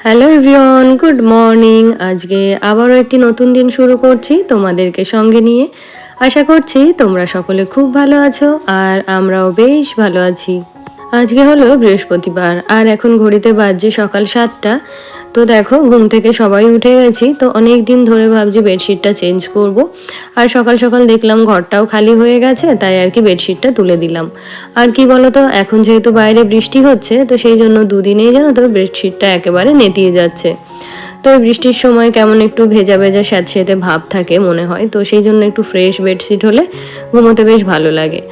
Hello everyone good morning আজকে আবারও একটি নতুন দিন শুরু করছি তোমাদেরকে সঙ্গে নিয়ে। আশা করছি তোমরা সকলে খুব ভালো আছো আর আমরাও বেশ ভালো আছি। আজকে হলো বৃহস্পতিবার, আর এখন ঘড়িতে বাজছে সকাল সাতটা। তো দেখো, ঘুম থেকে সবাই উঠে গেছি, তো অনেক দিন ধরে ভাবছি বেডশিটটা চেঞ্জ করব। আর সকাল সকাল দেখলাম ঘরটাও খালি হয়ে গেছে, তাই আর কি বেডশিটটা তুলে দিলাম। আর কি বলতো, এখন যেহেতু বাইরে বৃষ্টি হচ্ছে, তো সেই জন্য দুদিনেই যেন তো বেডশিটটা একেবারে নেতিয়ে যাচ্ছে। তো বৃষ্টির সময় কেমন একটু ভেজা ভেজা স্যাঁতস্যাঁতে ভাব থাকে মনে হয়, তো সেই জন্য একটু ফ্রেশ বেডশিট হলে ঘুমোতে বেশ ভালো লাগে।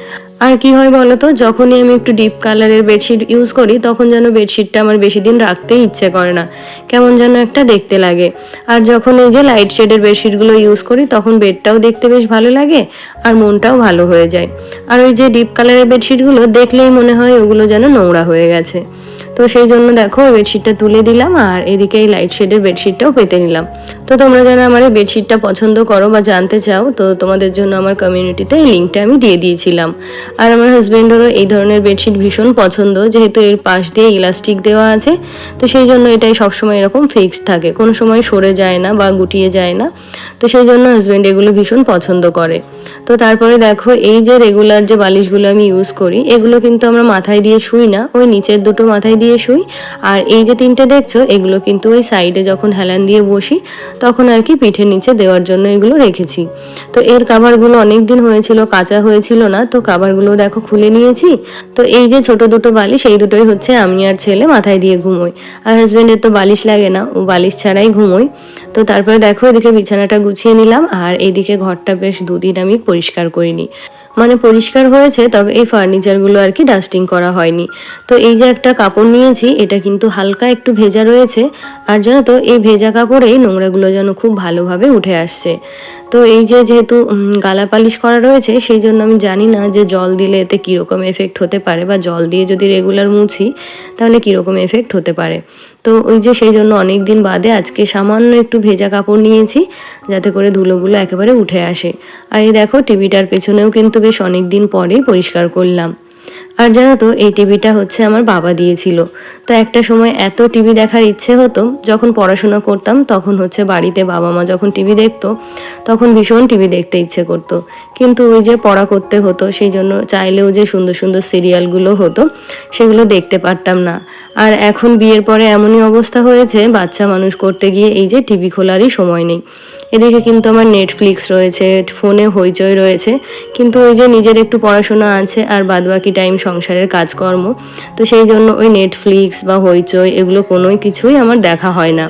আর কি হয় বলতো যখনই আমি একটু ডিপ কালারের বেডশিট ইউজ করি, তখন যেন বেডশিটটা আমার বেশি দিন রাখতেই ইচ্ছে করে না। কেমন যেন একটা দেখতে লাগে। আর যখন এই যে লাইট শেডের বেডশিটগুলো ইউজ করি, তখন বেডটাও দেখতে বেশ ভালো লাগে আর মনটাও ভালো হয়ে যায়। আর ওই যে ডিপ কালারের বেডশিটগুলো দেখলেই মনে হয় ওগুলো যেন নোংরা হয়ে গেছে। তো সেই জন্য দেখো বেডশিটটা তুলে দিলাম আর এদিকে এই লাইট শেডের বেডশিটটাও পেতে নিলাম। তো তোমরা যারা আমার এই বেডশিটটা পছন্দ করো বা জানতে চাও, তো তোমাদের জন্য আমার কমিউনিটিতে এই লিঙ্কটা আমি দিয়ে দিয়েছিলাম। আর আমার হাজব্যান্ডেরও এই ধরনের বেডশিট ভীষণ পছন্দ, যেহেতু এর পাশ দিয়ে ইলাস্টিক দেওয়া আছে, তো সেই জন্য এটাই সবসময় এরকম ফিক্সড থাকে। কোনো সময় সরে যায় না বা গুটিয়ে যায় না, তো সেই জন্য হাজব্যান্ড এগুলো ভীষণ পছন্দ করে। তো তারপরে দেখো, এই যে রেগুলার যে বালিশগুলো আমি ইউজ করি, এগুলো কিন্তু আমরা মাথায় দিয়ে শুই না, ওই নিচের দুটো মাথায় দিয়ে শুই। আর এই যে তিনটে দেখছ, এগুলো কিন্তু ওই সাইডে যখন হেলান দিয়ে বসি, তখন আর কি পিঠের নিচে দেওয়ার জন্য এগুলো রেখেছি। তো এর কাভারগুলো অনেক দিন হয়েছিল, কাঁচা হয়েছিল না, তো কাভারগুলো দেখো খুলে নিয়েছি। তো এই যে ছোট দুটো বালিশ, এই দুটোই হচ্ছে আমি আর ছেলে মাথায় দিয়ে ঘুমোই। আর হাজব্যান্ডের তো বালিশ লাগে না, ও বালিশ ছাড়াই ঘুমোই। তো তারপরে দেখো এদিকে বিছানাটা গুছিয়ে নিলাম, আর এইদিকে ঘরটা বেশ দুদিন আমি পরিষ্কার করিনি। মানে পরিষ্কার হয়েছে, তবে এই ফার্নিচারগুলো আর কি ডাস্টিং করা হয়নি। তো এই যে একটা কাপড় নিয়েছি, এটা কিন্তু হালকা একটু ভেজা রয়েছে। আর জানো তো, এই ভেজা কাপড়েই নোংরাগুলো যেন খুব ভালোভাবে উঠে আসছে। তো এই যে যেহেতু গালা পালিশ করা রয়েছে, সেই জন্য আমি জানি না যে জল দিলে এতে কীরকম এফেক্ট হতে পারে বা জল দিয়ে যদি রেগুলার মুছি, তাহলে কীরকম এফেক্ট হতে পারে। তো ওই যে সেই জন্য অনেক দিন বাদে আজকে সামান্য একটু ভেজা কাপড় নিয়েছি, যাতে করে ধুলোগুলো একেবারে উঠে আসে। আর এই দেখো টিভিটার পেছনেও কিন্তু বেশ অনেক দিন পরেই পরিষ্কার করলাম। আর জানো তো, এই টিভিটা হচ্ছে আমার বাবা দিয়েছিল। তো একটা সময় এত টিভি দেখার ইচ্ছে হতো, যখন পড়াশোনা করতাম, তখন হচ্ছে বাড়িতে বাবা মা যখন টিভি দেখতো, তখন ভীষণ টিভি দেখতে ইচ্ছে করতো। কিন্তু ওই যে পড়া করতে হতো, সেই জন্য চাইলেও যে সুন্দর সুন্দর সিরিয়ালগুলো হতো, সেগুলো দেখতে পারতাম না। আর এখন বিয়ের পরে এমনই অবস্থা হয়েছে, বাচ্চা মানুষ করতে গিয়ে এই যে টিভি খোলারই সময় নেই। এদিকে কিন্তু আমার নেটফ্লিক্স রয়েছে, ফোনে হইচই রয়েছে, কিন্তু ওই যে নিজের একটু পড়াশোনা আছে আর বাদবাকি টাইম সংসারের কাজকর্ম, তো সেই জন্য ওই নেটফ্লিক্স বা হইচই এগুলো কোনোই কিছুই আমার দেখা হয় না।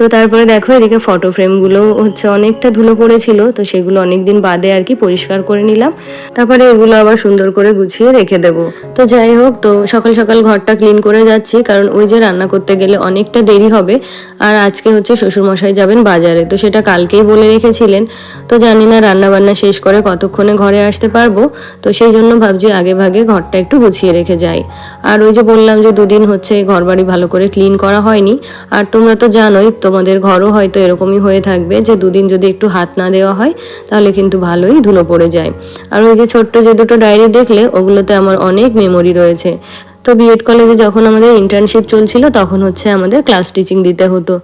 তো তারপরে দেখো এদিকে ফটো ফ্রেমগুলো হচ্ছে অনেকটা ধুলো পড়েছিল, তো সেগুলো অনেকদিন বাদে আর কি পরিষ্কার করে নিলাম। তারপরে এগুলো আবার সুন্দর করে গুছিয়ে রেখে দেবো। তো যাই হোক, তো সকাল সকাল ঘরটা ক্লিন করে যাচ্ছি, কারণ ওই যে রান্না করতে গেলে অনেকটা দেরি হবে। আর আজকে হচ্ছে শ্বশুরমশাই যাবেন বাজারে। তো সেটা কালকেই বলে রেখেছিলেন। তো জানি না রান্না বান্না শেষ করে কতক্ষণে ঘরে আসতে পারব। তো সেই জন্য ভাবছি আগে ভাগে ঘরটা একটু গুছিয়ে রেখে যাই। আর ওই যে বললাম যে দুদিন হচ্ছে ঘর বাড়ি ভালো করে ক্লিন করা হয়নি। আর তোমরা তো জানোই, তোমাদের ঘরও হয়তো এরকমই হয়ে থাকবে যে দুদিন যদি একটু হাত না দেওয়া হয়, তাহলে কিন্তু ভালোই ধুলো পড়ে যায়। আর ওই যে ছোট্ট যে দুটো ডায়েরি দেখলে, ওগুলোতে আমার অনেক মেমোরি রয়েছে। তো বিএড কলেজে যখন আমাদের ইন্টার্নশিপ চলছিল, তখন হচ্ছে আমাদের ক্লাস টিচিং দিতে হতো।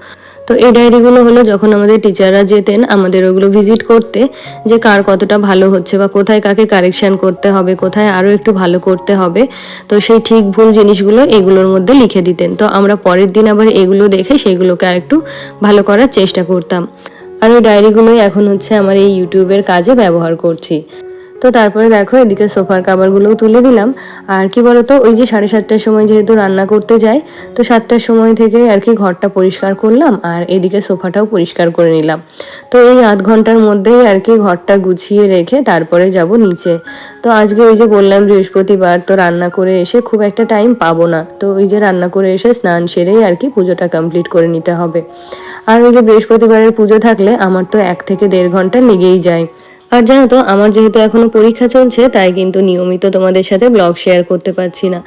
তো এই ডায়েরিগুলো হলো যখন আমাদের টিচাররা যেতেন, আমাদের ওগুলো ভিজিট করতে, যে কার কতটা ভালো হচ্ছে বা কোথায় কাকে কারেকশান করতে হবে, কোথায় আরও একটু ভালো করতে হবে, তো সেই ঠিক ভুল জিনিসগুলো এগুলোর মধ্যে লিখে দিতেন। তো আমরা পরের দিন আবার এগুলো দেখে সেগুলোকে আর একটু ভালো করার চেষ্টা করতাম। আর ওই ডায়েরিগুলোই এখন হচ্ছে আমার এই ইউটিউবের কাজে ব্যবহার করছি। তো তারপরে দেখো এদিকে সোফার কাবারগুলোও তুলে দিলাম। আর কি বলতো, ওই যে সাড়ে সাতটার সময় যেহেতু রান্না করতে যাই, তো সাতটার সময় থেকে আর কি ঘরটা পরিষ্কার করলাম আর এদিকে সোফাটাও পরিষ্কার করে নিলাম। তো এই আধ ঘণ্টার মধ্যেই আর কি ঘরটা গুছিয়ে রেখে তারপরে যাব নিচে। তো আজকে ওই যে বললাম বৃহস্পতিবার তো রান্না করে এসে খুব একটা টাইম পাবো না। তো ওই যে রান্না করে এসে স্নান সেরেই আর কি পুজোটা কমপ্লিট করে নিতে হবে। আর ওই যে বৃহস্পতিবারের পুজো থাকলে আমার তো এক থেকে দেড় ঘণ্টা লেগেই যায়। আর জানো তো, আমার যেহেতু এখনও পরীক্ষা চলছে, তাই কিন্তু নিয়মিত তোমাদের সাথে ব্লগ শেয়ার করতে পারছি না।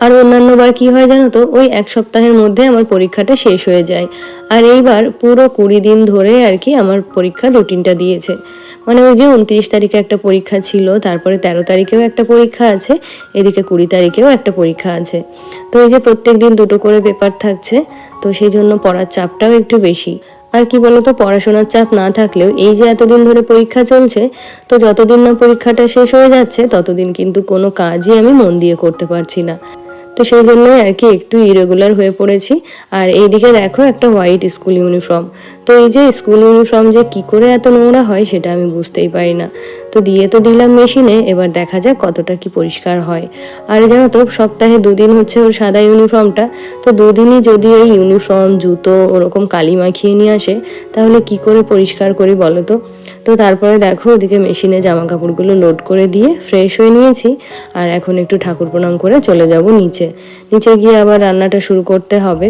আর অন্যান্য বার কি হয় জানো তো, ওই এক সপ্তাহের মধ্যে আমার পরীক্ষাটা শেষ হয়ে যায়। আর এইবার পুরো কুড়ি দিন ধরে আর কি আমার পরীক্ষার রুটিনটা দিয়েছে। মানে ওই যে উনত্রিশ তারিখে একটা পরীক্ষা ছিল, তারপরে তেরো তারিখেও একটা পরীক্ষা আছে, এদিকে কুড়ি তারিখেও একটা পরীক্ষা আছে। তো এই যে প্রত্যেক দিন দুটো করে পেপার থাকছে, তো সেই জন্য পড়ার চাপটাও একটু বেশি। আর কি বলতো, পড়াশোনার চাপ না থাকলেও এই যে এতদিন ধরে পরীক্ষা চলছে, তো যতদিন না পরীক্ষাটা শেষ হয়ে যাচ্ছে, ততদিন কিন্তু কোনো কাজই আমি মন দিয়ে করতে পারছি না। তো সেই জন্যই আর কি একটু ইরেগুলার হয়ে পড়েছি। আর এইদিকে দেখো একটা হোয়াইট স্কুল ইউনিফর্ম তো এই যে স্কুল ইউনিফর্ম যে কি করে এত নোংরা হয়, সেটা আমি বুঝতেই পারি না। তো দিয়ে তো দিলাম মেশিনে, এবার দেখা যাক কতটা কি পরিষ্কার হয়। আর জানো তো, সপ্তাহে দুদিন হচ্ছে ওর সাদা ইউনিফর্মটা, তো দুদিনই যদি এই ইউনিফর্ম, জুতো ওরকম কালি মাখিয়ে নিয়ে আসে, তাহলে কি করে পরিষ্কার করি বলো তো? তো তারপরে দেখো, ওদিকে মেশিনে জামা কাপড়গুলো লোড করে দিয়ে ফ্রেশ হয়ে নিয়েছি, আর এখন একটু ঠাকুর প্রণাম করে চলে যাব নিচে। নিচে গিয়ে আবার রান্নাটা শুরু করতে হবে।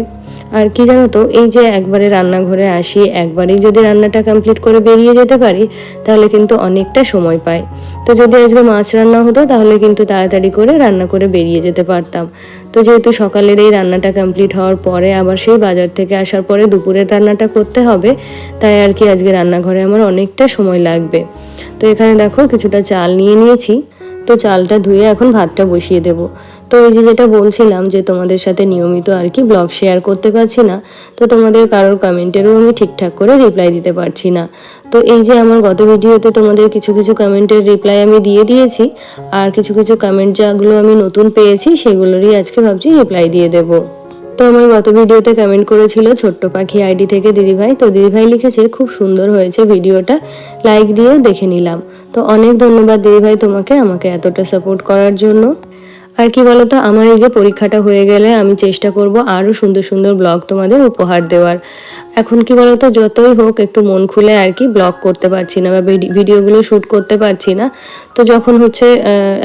আর কি জানো তো, এই যে একবারে রান্নাঘরে আসি, একবারেই যদি রান্নাটা কমপ্লিট করে বেরিয়ে যেতে পারি, তাহলে কিন্তু অনেকটা সময় পাই। তো যদি আজকে মাছ রান্না হতো, তাহলে কিন্তু তাড়াতাড়ি করে রান্না করে বেরিয়ে যেতে পারতাম। তো যেহেতু সকালের এই রান্নাটা কমপ্লিট হওয়ার পরে আবার সেই বাজার থেকে আসার পরে দুপুরের রান্নাটা করতে হবে, তাই আর কি আজকে রান্নাঘরে আমার অনেকটা সময় লাগবে। তো এখানে দেখো, কিছুটা চাল নিয়ে নিয়েছি। তো চালটা ধুয়ে এখন ভাতটা বসিয়ে দেব। তো এই যে যেটা বলছিলাম যে তোমাদের সাথে নিয়মিত আর কি ব্লগ শেয়ার করতে পারছি না, তো তোমাদের কারোর কমেন্টেরও আমি ঠিকঠাক করে রিপ্লাই দিতে পারছি না। তো এই যে আমার গত ভিডিওতে তোমাদের কিছু কিছু কমেন্টের রিপ্লাই আমি দিয়ে দিয়েছি, আর কিছু কিছু কমেন্ট যাগুলো আমি নতুন পেয়েছি সেগুলোরই আজকে ভাবছি রিপ্লাই দিয়ে দেবো। তো আমার গত ভিডিওতে কমেন্ট করেছিল ছোট্ট পাখি আইডি থেকে দিদিভাই তো দিদিভাই লিখেছে, খুব সুন্দর হয়েছে ভিডিওটা লাইক দিয়েও দেখে নিলাম। তো অনেক ধন্যবাদ দিদিভাই তোমাকে আমাকে এতটা সাপোর্ট করার জন্য। আর কি বলতো, আমার এই যে পরীক্ষাটা হয়ে গেলে আমি চেষ্টা করব আরও সুন্দর সুন্দর ব্লগ তোমাদের উপহার দেওয়ার। এখন কি বলতো, যতই হোক একটু মন খুলে আর কি ব্লগ করতে পারছি না বা ভিডিওগুলো শ্যুট করতে পারছি না। তো যখন হচ্ছে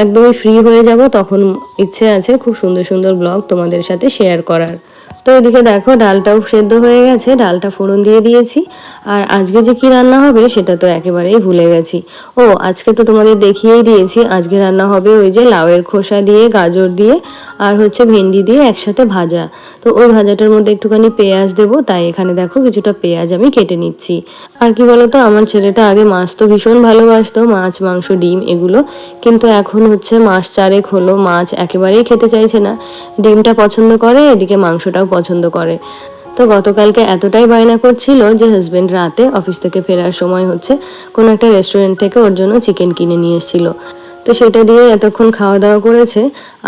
একদমই ফ্রি হয়ে যাব, তখন ইচ্ছে আছে খুব সুন্দর সুন্দর ব্লগ তোমাদের সাথে শেয়ার করার। তো এদিকে দেখো, ডালটাও সেদ্ধ হয়ে গেছে, ডালটা ফোড়ন দিয়ে দিয়েছি। আর আজকে যে কি রান্না হবে সেটা তো একেবারেই ভুলে গেছি। ও, আজকে তো তোমাদের দেখিয়েই দিয়েছি, আজকে রান্না হবে ওই যে লাউয়ের খোসা দিয়ে, গাজর দিয়ে, আর হচ্ছে ভেন্ডি দিয়ে একসাথে ভাজা। তো ওই ভাজাটার মধ্যে একটুখানি পেঁয়াজ দেবো, তাই এখানে দেখো কিছুটা পেঁয়াজ আমি কেটে নিচ্ছি। আর কি বলতো, আমার ছেলেটা আগে মাছ তো ভীষণ ভালোবাসতো, মাছ, মাংস, ডিম এগুলো। কিন্তু এখন হচ্ছে মাছ চারেক হলো, মাছ একেবারেই খেতে চাইছে না। ডিমটা পছন্দ করে, এদিকে মাংসটাও পছন্দ করে। তো গতকালকে এতটাই বায়না করছিল যে হাজব্যান্ড রাতে অফিস থেকে ফেরার সময় হচ্ছে কোনো একটা রেস্টুরেন্ট থেকে ওর জন্য চিকেন কিনে নিয়ে এসেছিল। তো সেটা দিয়ে এতক্ষণ খাওয়া দাওয়া করেছে।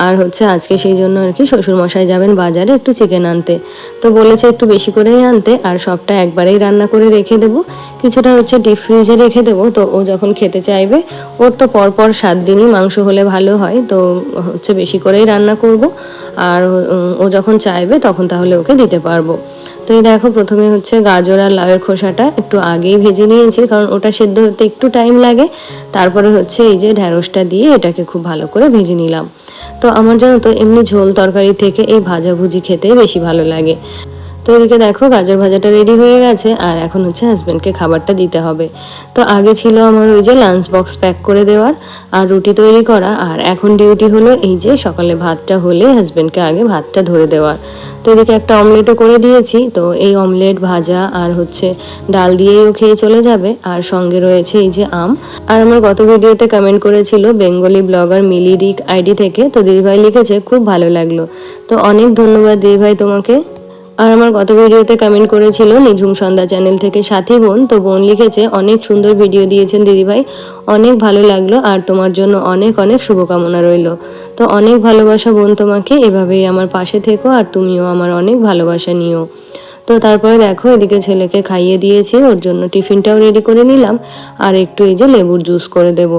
আর হচ্ছে আজকে সেই জন্য আর কি শ্বশুরমশাই যাবেন বাজারে একটু চিকেন আনতে। তো বলেছে একটু বেশি করেই আনতে, আর সবটা একবারেই রান্না করে রেখে দেব। কিছুটা হচ্ছে ডিপ ফ্রিজে রেখে দেবো। তো ও যখন খেতে চাইবে, ওর তো পরপর সাত দিনই মাংস হলে ভালো হয়। তো হচ্ছে বেশি করেই রান্না করব। আর ও যখন চাইবে, তখন তাহলে ওকে দিতে পারব। তো দেখো, প্রথমে হচ্ছে গাজর আর লাউয়ের খোসাটা একটু আগেই ভেজে নিয়েছি, কারণ ওটা সেদ্ধ হতে একটু টাইম লাগে। তারপরে হচ্ছে এই যে ঢ্যাঁড়সটা দিয়ে এটাকে খুব ভালো করে ভেজে নিলাম। তো আমার জানো তো, এমনি ঝোল তরকারি থেকে এই ভাজাভুজি খেতে বেশি ভালো লাগে। তো এদিকে দেখো, গাজর ভাজাটা রেডি হয়ে গেছে, আর এখন হচ্ছে হাজব্যান্ডকে খাবারটা দিতে হবে। তো আগে ছিল আমার ওই যে লাঞ্চ বক্স প্যাক করে দেওয়ার, আর রুটি তৈরি করা, আর এখন ডিউটি হলো এই যে সকালে ভাতটা হলে হাজব্যান্ডকে আগে ভাতটা ধরে দেওয়ার। তো এদিকে একটা অমলেটও করে দিয়েছি। তো এই অমলেট, ভাজা আর হচ্ছে ডাল দিয়েও খেয়ে চলে যাবে। আর সঙ্গে রয়েছে এই যে আম। আর আমার গত ভিডিওতে কমেন্ট করেছিল বেঙ্গলি ব্লগার মিলি রিক আইডি থেকে। তো দিদিভাই লিখেছে, খুব ভালো লাগল। তো অনেক ধন্যবাদ দিদিভাই তোমাকে। আর আমার গত ভিডিওতে কমেন্ট করেছিল নিঝুম সন্ধ্যা চ্যানেল থেকে সাথী বোন। তো বোন লিখেছে, অনেক সুন্দর ভিডিও দিয়েছেন দিদিভাই। অনেক ভালো লাগল আর তোমার জন্য অনেক অনেক শুভকামনা রইল। তো অনেক ভালোবাসা বোন তোমাকে, এভাবেই আমার পাশে থেকো আর তুমিও আমার অনেক ভালোবাসা নিও। তো তারপরে দেখো, এদিকে ছেলেকে খাইয়ে দিয়েছি, ওর জন্য টিফিনটাও রেডি করে নিলাম। আর একটু এই যে লেবুর জুস করে দেবো।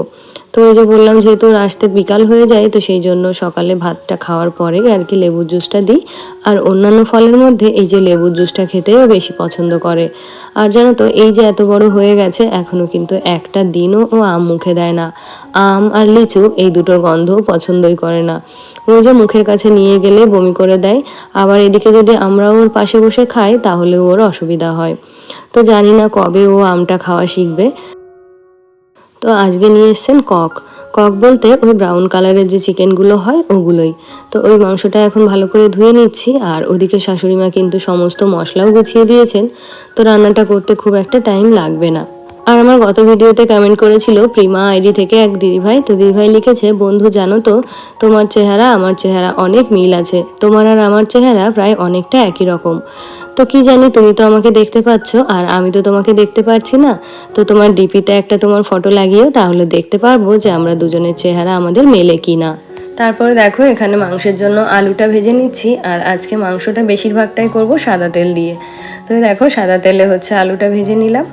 তো ওই যে বললাম, যেহেতু আসতে বিকাল হয়ে যায়, তো সেই জন্য সকালে ভাতটা খাওয়ার পরে আর কি লেবুর জুসটা দিই। আর অন্যান্য ফলের মধ্যে এই যে লেবুর জুসটা খেতেও বেশি পছন্দ করে। আর জানো তো, এই যে এত বড় হয়ে গেছে, এখনও কিন্তু একটা দিনও ও আম মুখে দেয় না। আম আর লিচু এই দুটোর গন্ধও পছন্দই করে না। ওই যে মুখের কাছে নিয়ে গেলে বমি করে দেয়, আবার এদিকে যদি আমরা ওর পাশে বসে খাই, তাহলে ওর অসুবিধা হয়। তো জানি না কবে ও আমটা খাওয়া শিখবে। তো আজকে নিয়ে এসছেন কক। কক বলতে ওই ব্রাউন কালারের যে চিকেনগুলো হয়, ওগুলোই। তো ওই মাংসটা এখন ভালো করে ধুয়ে নিচ্ছি, আর ওদিকে শাশুড়ি মা কিন্তু সমস্ত মশলাও গুছিয়ে দিয়েছেন। তো রান্নাটা করতে খুব একটা টাইম লাগবে না। আর আমার গত ভিডিওতে কমেন্ট করেছিল প্রিমা আইডি থেকে এক দিদিভাই। তো দিদিভাই লিখেছে, বন্ধু, জানো তো, তোমার চেহারা, আমার চেহারা অনেক মিল আছে। তোমার আর আমার চেহারা প্রায় অনেকটা একই রকম। তো কি জানি? তুমি তো আমাকে দেখতে পাচ্ছ, আর আমি তো তোমাকে দেখতে পাচ্ছি না। তো তোমার ডিপিতে একটা তোমার ফটো লাগিয়েও তাহলে দেখতে পারব যে আমরা দুজনের চেহারা আমাদের মেলে কি না। তারপরে দেখো, এখানে মাংসের জন্য আলুটা ভেজে নিচ্ছি, আর আজকে মাংসটা বেশিরভাগটাই করব সাদা তেল দিয়ে। তো দেখো সাদা তেলে হচ্ছে আলুটা ভেজে নিলাম।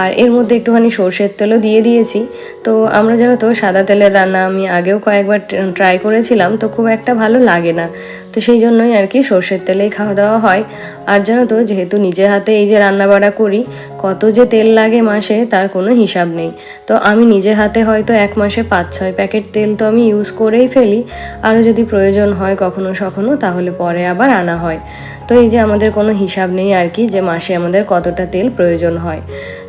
আর এর মধ্যে একটুখানি সর্ষের তেলও দিয়ে দিয়েছি। তো আমরা জানো তো, সাদা তেলের রান্না আমি আগেও কয়েকবার ট্রাই করেছিলাম, তো খুব একটা ভালো লাগে না। তো সেই জন্যই আর কি সর্ষের তেলেই খাওয়া দাওয়া হয়। আর জানো তো, যেহেতু নিজের হাতে এই যে রান্না বাড়া করি, কত যে তেল লাগে মাসে, তার কোনো হিসাব নেই। তো আমি নিজে হাতে হয়তো এক মাসে পাঁচ ছয় প্যাকেট তেল তো আমি ইউজ করেই ফেলি। আরও যদি প্রয়োজন হয় কখনো সখনো তাহলে পরে আবার আনা হয়। তো এই যে আমাদের কোনো হিসাব নেই আর কি, যে মাসে আমাদের কতটা তেল প্রয়োজন হয়।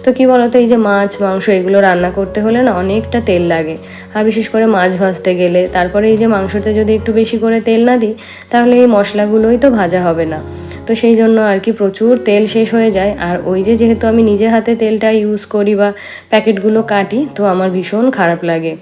তো কি বলতো, এই যে মাছ, মাংস এগুলো রান্না করতে হলে না অনেকটা তেল লাগে। আর বিশেষ করে মাছ ভাজতে গেলে, তারপরে এই যে মাংসতে যদি একটু বেশি করে তেল না দিই, তাহলে এই মশলাগুলোই তো ভাজা হবে না। তো সেই জন্য আর কি প্রচুর তেল শেষ হয়ে যায়। আর ওই যে যেহেতু আমি নিজে হাতে তেলটা ইউজ করি বা প্যাকেটগুলো কাটি, তো আমার ভীষণ খারাপ লাগে।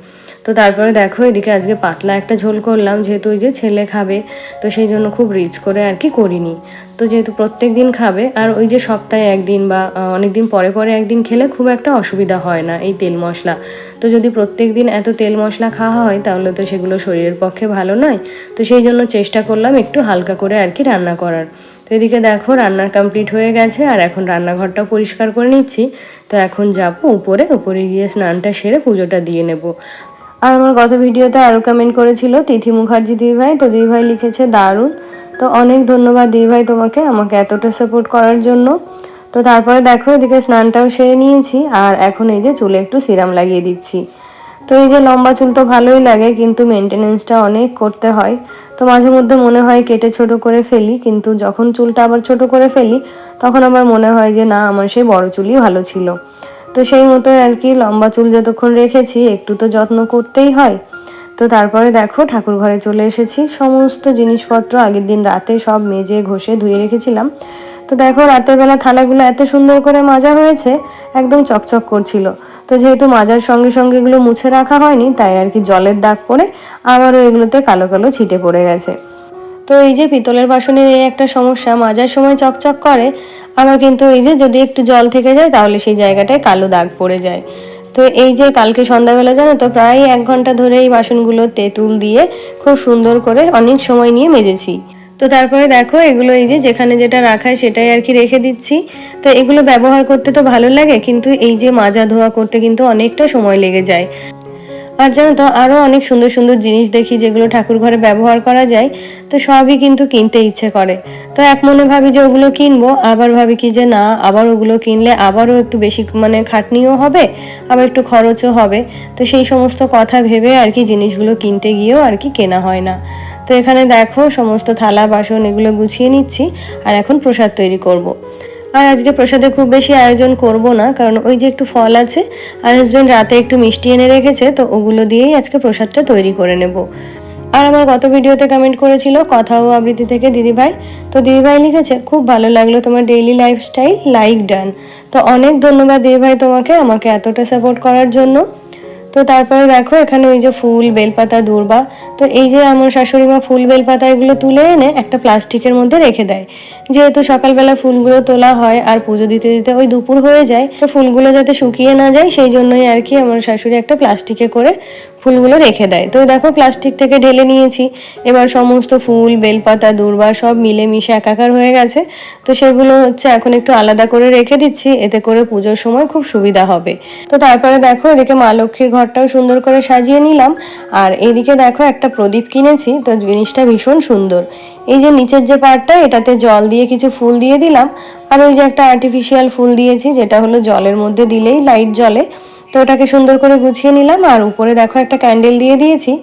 তো তারপরে দেখো এদিকে আজকে পাতলা একটা ঝোল করলাম, যেহেতু ওই যে ছেলে খাবে, তো সেই জন্য খুব রিচ করে আর কি করিনি। তো যেহেতু প্রত্যেক দিন খাবে, আর ওই যে সপ্তাহে একদিন বা অনেক দিন পরে পরে একদিন খেলে খুব একটা অসুবিধা হয় না এই তেল মশলা। তো যদি প্রত্যেক দিন এত তেল মশলা খাওয়া হয়, তাহলে তো সেগুলো শরীরের পক্ষে ভালো নয়। তো সেই জন্য চেষ্টা করলাম একটু হালকা করে আর কি রান্না করার। তো এদিকে দেখো রান্নার কমপ্লিট হয়ে গেছে, আর এখন রান্নাঘরটাও পরিষ্কার করে নিচ্ছি। তো এখন যাব উপরে উপরে গিয়ে স্নানটা সেরে পুজোটা দিয়ে নেব। আর আমার গত ভিডিওতে আরও কমেন্ট করেছিল তিথি মুখার্জি দিদিভাই। তো দিদিভাই লিখেছে, দারুণ। তো অনেক ধন্যবাদ দিদিভাই তোমাকে আমাকে এতটা সাপোর্ট করার জন্য। তো তারপরে দেখো, এদিকে স্নানটাও সেরে নিয়েছি আর এখন এই যে চুলে একটু সিরাম লাগিয়ে দিচ্ছি। তো এই যে লম্বা চুল তো ভালোই লাগে, কিন্তু মেনটেনেন্সটা অনেক করতে হয়। তো মাঝে মধ্যে মনে হয় কেটে ছোট করে ফেলি, কিন্তু যখন চুলটা আবার ছোট করে ফেলি, তখন আমার মনে হয় যে, না, আমার সেই বড় চুলই ভালো ছিল। তো সেই মতো আর কি লম্বা চুল যতক্ষণ রেখেছি, একটু তো যত্ন করতেই হয়। তো তারপরে দেখো ঠাকুর ঘরে চলে এসেছি। সমস্ত জিনিসপত্র আগের দিন রাতে সব মেজে ঘষে ধুয়ে রেখেছিলাম। তো দেখো রাতের বেলা থালাগুলো এত সুন্দর করে মাজা হয়েছে, একদম চকচক করছিল। তো যেহেতু মাজার সঙ্গে সঙ্গে এগুলো মুছে রাখা হয়নি, তাই আর কি জলের দাগ পড়ে আবারও এগুলোতে কালো কালো ছিটে পড়ে গেছে। তো এই যে পিতলের বাসনের এই একটা সমস্যা, মাজার সময় চকচক করে আবার কিন্তু এই যে যদি একটু জল থেকে যায় তাহলে সেই জায়গাটায় কালো দাগ পড়ে যায়। তো এই যে কালকে সন্ধ্যাবেলা জানো তো, প্রায় এক ঘণ্টা ধরে এই বাসনগুলো তেঁতুল দিয়ে খুব সুন্দর করে অনেক সময় নিয়ে মেজেছি। তো তারপরে দেখো এগুলো এই যে যেখানে যেটা রাখায় সেটাই আর কি রেখে দিচ্ছি। তো এগুলো ব্যবহার করতে তো ভালো লাগে, কিন্তু এই যে মাজা ধোয়া করতে কিন্তু অনেকটা সময় লেগে যায়। আর জানো তো আরও অনেক সুন্দর সুন্দর জিনিস দেখি যেগুলো ঠাকুর ঘরে ব্যবহার করা যায়, তো সবই কিন্তু কিনতে ইচ্ছে করে। তো এক মনে ভাবি যে ওগুলো কিনবো, আবার ভাবি কি যে না, আবার ওগুলো কিনলে আবারও একটু বেশি মানে খাটনিও হবে, আবার একটু খরচও হবে। তো সেই সমস্ত কথা ভেবে আর কি জিনিসগুলো কিনতে গিয়েও আর কি কেনা হয় না। তো এখানে দেখো, সমস্ত থালা, বাসন এগুলো গুছিয়ে নিচ্ছি, আর এখন প্রসাদ তৈরি করব। আর আজকে প্রসাদে খুব বেশি আয়োজন করব না, কারণ ওই যে একটু ফল আছে আর হাজব্যান্ড রাতে একটু মিষ্টি এনে রেখেছে, তো ওগুলো দিয়েই আজকে প্রসাদটা তৈরি করে নেব। আর আমার গত ভিডিওতে কমেন্ট করেছিল কথা ও আবৃত্তি থেকে দিদিভাই, তো দিদিভাই লিখেছে, খুব ভালো লাগল তোমার ডেইলি লাইফস্টাইল লাইক ডান তো অনেক ধন্যবাদ দিদিভাই তোমাকে, আমাকে এতটা সাপোর্ট করার জন্য। তো তারপরে দেখো, এখানে ওই যে ফুল, বেলপাতা, দূর্বা, তো এই যে আমার শাশুড়ি মা ফুল বেলপাতা এগুলো তুলে এনে একটা প্লাস্টিকের মধ্যে রেখে দেয়। যেহেতু সকালবেলা ফুলগুলো তোলা হয় আর পুজো দিতে দিতে ওই দুপুর হয়ে যায়, তো ফুলগুলো যাতে শুকিয়ে না যায়, সেই জন্যই আর কি আমার শাশুড়ি একটা প্লাস্টিকে করে ফুলগুলো রেখে দেয়। তো দেখো প্লাস্টিক থেকে ঢেলে নিয়েছি, এবার সমস্ত ফুল, বেলপাতা, দূর্বা সব মিলে মিশে একাকার হয়ে গেছে, তো সেগুলো হচ্ছে এখন একটু আলাদা করে রেখে দিচ্ছি, এতে করে পুজোর সময় খুব সুবিধা হবে। তো তারপরে দেখো এদিকে মা লক্ষ্মীর ঘরটাও সুন্দর করে সাজিয়ে নিলাম, আর এদিকে দেখো একটা প্রদীপ কিনেছি, তো জিনিসটা ভীষণ সুন্দর। এই যে নিচের যে পার্টটা এটাতে জল দিয়ে কিছু ফুল দিয়ে দিলাম। আর ওই যে একটা আর্টিফিশিয়াল ফুল দিয়েছি, যেটা হলো জলের মধ্যে দিলেই লাইট জ্বলে। তো ওটাকে সুন্দর করে গুছিয়ে নিলাম, আর উপরে দেখো একটা ক্যান্ডেল দিয়ে দিয়েছি।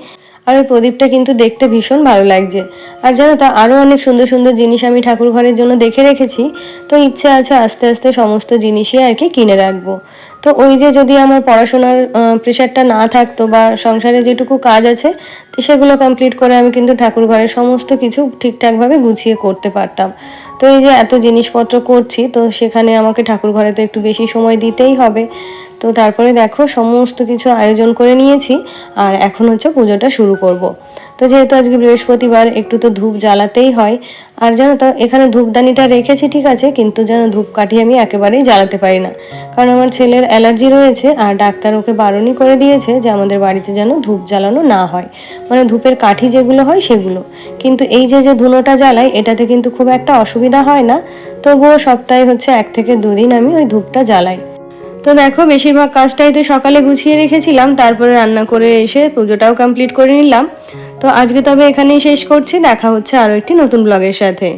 আর ওই প্রদীপটা কিন্তু দেখতে ভীষণ ভালো লাগছে। আর জানো তো আরও অনেক সুন্দর সুন্দর জিনিস আমি ঠাকুর ঘরের জন্য দেখে রেখেছি। তো ইচ্ছে আছে আস্তে আস্তে সমস্ত জিনিসই আর কি কিনে রাখব। তো ওই যে যদি আমার পড়াশোনার প্রেশারটা না থাকতো বা সংসারে যেটুকু কাজ আছে, তো সেগুলো কমপ্লিট করে আমি কিন্তু ঠাকুর ঘরের সমস্ত কিছু ঠিকঠাকভাবে গুছিয়ে করতে পারতাম। তো এই যে এত জিনিসপত্র করছি, তো সেখানে আমাকে ঠাকুর ঘরে তো একটু বেশি সময় দিতেই হবে। তো তারপরে দেখো সমস্ত কিছু আয়োজন করে নিয়েছি, আর এখন হচ্ছে পুজোটা শুরু করব। তো যেহেতু আজকে বৃহস্পতিবার, একটু তো ধূপ জ্বালাতেই হয়। আর জানো তো, এখানে ধূপদানিটা রেখেছি ঠিক আছে, কিন্তু যেন ধূপকাঠি আমি একেবারেই জ্বালাতে পারি না। কারণ আমার ছেলের অ্যালার্জি রয়েছে, আর ডাক্তার ওকে বারণই করে দিয়েছে যে আমাদের বাড়িতে যেন ধূপ জ্বালানো না হয়। মানে ধূপের কাঠি যেগুলো হয় সেগুলো। কিন্তু এই যে যে ধুনোটা জ্বালাই, এটাতে কিন্তু খুব একটা অসুবিধা হয় না। তবুও সপ্তাহে হচ্ছে এক থেকে দুদিন আমি ওই ধূপটা জ্বালাই। তো দেখো, বেশিরভাগ কাজটাই তো সকালে গুছিয়ে রেখেছিলাম, তারপরে রান্না করে এসে পুজোটাও কমপ্লিট করে নিলাম। তো আজকে তবে এখানেই শেষ করছি, দেখা হচ্ছে আরও একটি নতুন ব্লগের সাথে।